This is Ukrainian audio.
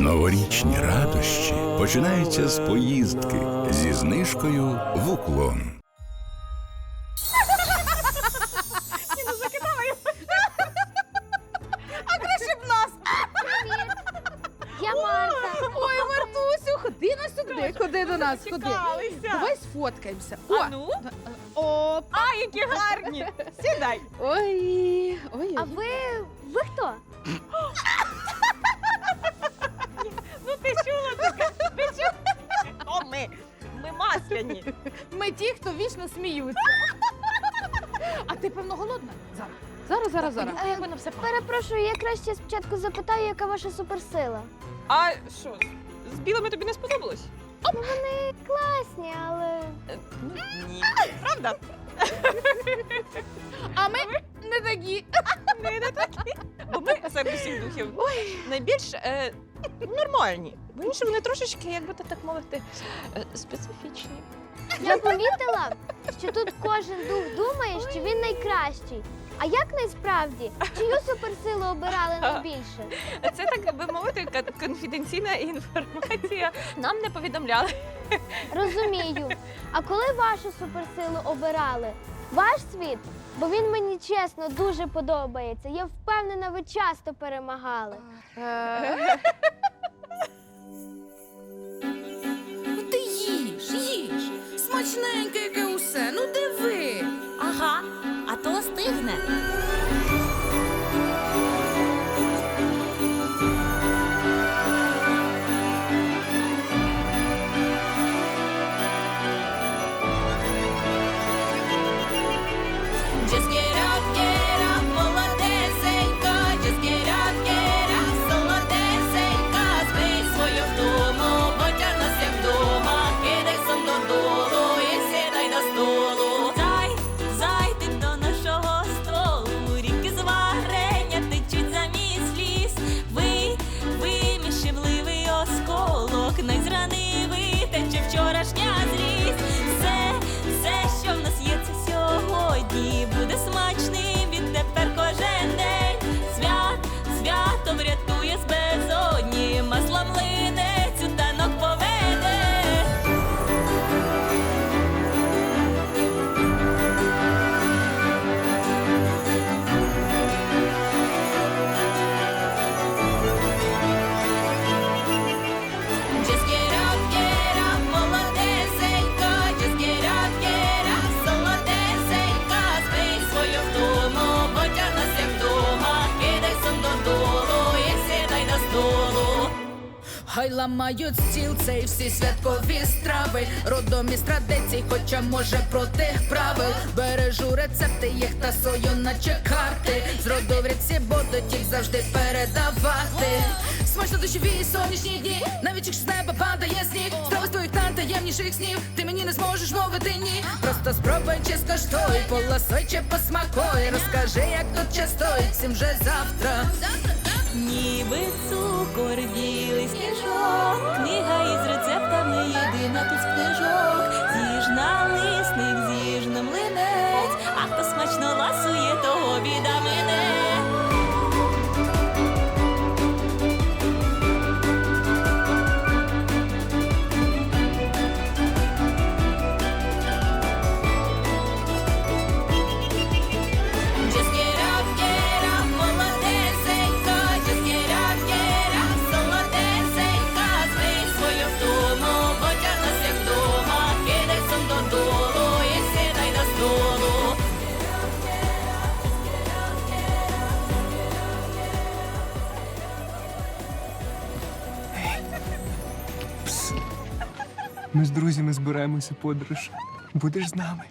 Новорічні радощі починаються з поїздки зі знижкою в уклон. Я Марта. Ой, Мартусю, ходи на сюди, ходи до нас, ходи. Давай сфоткаємося. О, А ну? О, А, які гарні! Сідай! ой, ой, А ви. ви хто? Ми! Ми ті, хто вічно сміються. А ти, певно, голодна? Зараз. Зараз, зараз, зараз. Е, Перепрошую, я краще спочатку запитаю, яка ваша суперсила. А що, з білими тобі не сподобалось? Ну, вони класні, але. Ну, ні. Правда? А ми не такі. Ми не такі. Серед усіх духів найбільш е, нормальні. Бо інші вони трошечки, як би то так мовити, е, специфічні. Я помітила, що тут кожен дух думає, що він найкращий. А як насправді? Чию суперсилу обирали найбільше? Це так би мовити, ка- конфіденційна інформація. Нам не повідомляли. Розумію. А коли вашу суперсилу обирали? Ваш світ? Бо він мені чесно дуже подобається. Я впевнена, ви часто перемагали. Е, Ну ти їж, їж. Смачненьке яке усе. Ну диви. Ага, а то стигне. Осколок. те, чи вчорашня злість. Все, все, що в нас є, це сьогодні. Буде смачним Хай ламають стіл цей всі святкові страви, родом із традицій, хоча може проти правил. Бережу рецепти їх та сою, наче карти. З роду в рідці будуть їх завжди передавати. Смачно дощові сонячні дні, навіть якщо з неба падає сніг. Страви з твоїх найтаємніших снів, ти мені не зможеш мовити ні. Просто спробуй чи скаштуй, поласуй чи посмакуй. Розкажи, як тут частують, всім вже завтра. Ніби цукор білий сніжок, книга із Ми з друзями збираємося подорож. Будеш з нами?